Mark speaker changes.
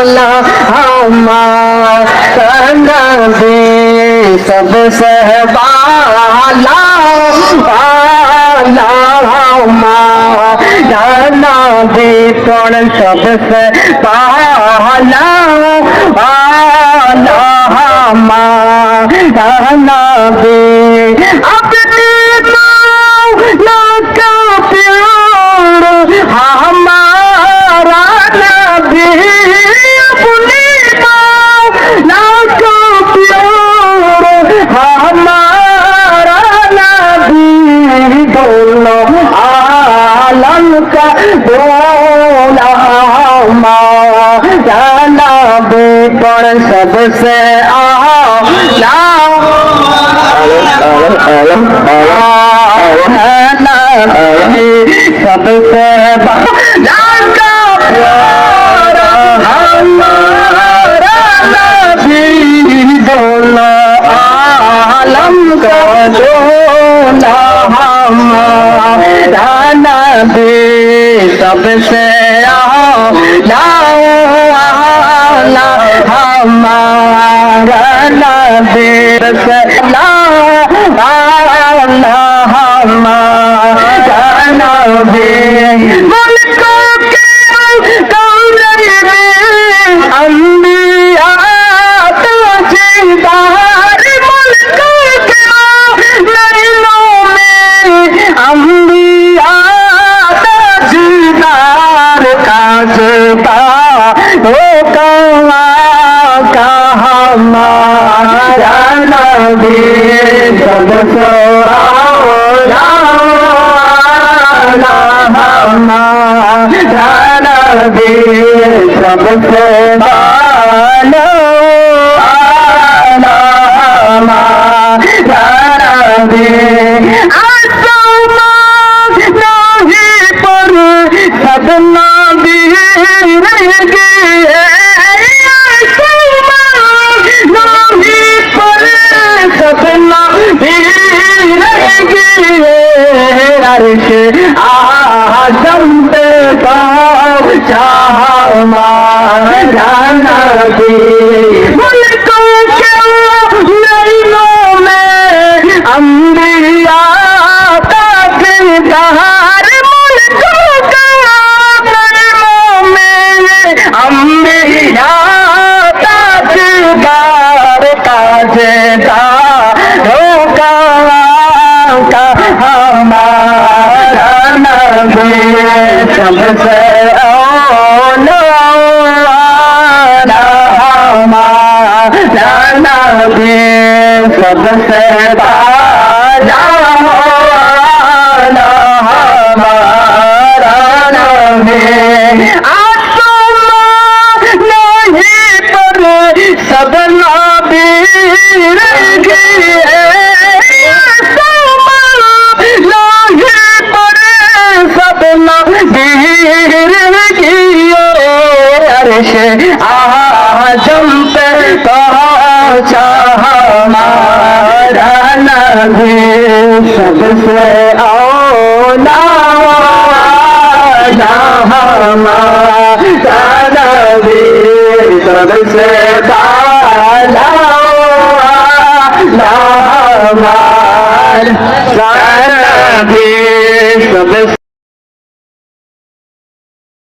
Speaker 1: आला हमारा नबी सबसे बाला आला हमारा नबी कौन सबसे बाला आला हमारा नबी सबसे आला सबसे का प्यारा हमारा नबी दोला आलम का दोला हमारा नबी सबसे आला हमारा আল্লাহ জানাবে মুলকো কে কৌরে মে আম্বিয়া তো জিদার মুলকো কে নয়নো মে আম্বিয়া তো জিদার কাজতা ও কাওয়া কাহামা पर सब नबी रह गए संत जाना भी सब सरदारा हमारा नवे आसमा नहीं पर सब नाबीर गिरे सपना धीर कियो अरे आ जम पे कहा अच्छा हमारा नबी सबसे औला हमारा नबी सबसे ताला हमारा नबी सबसे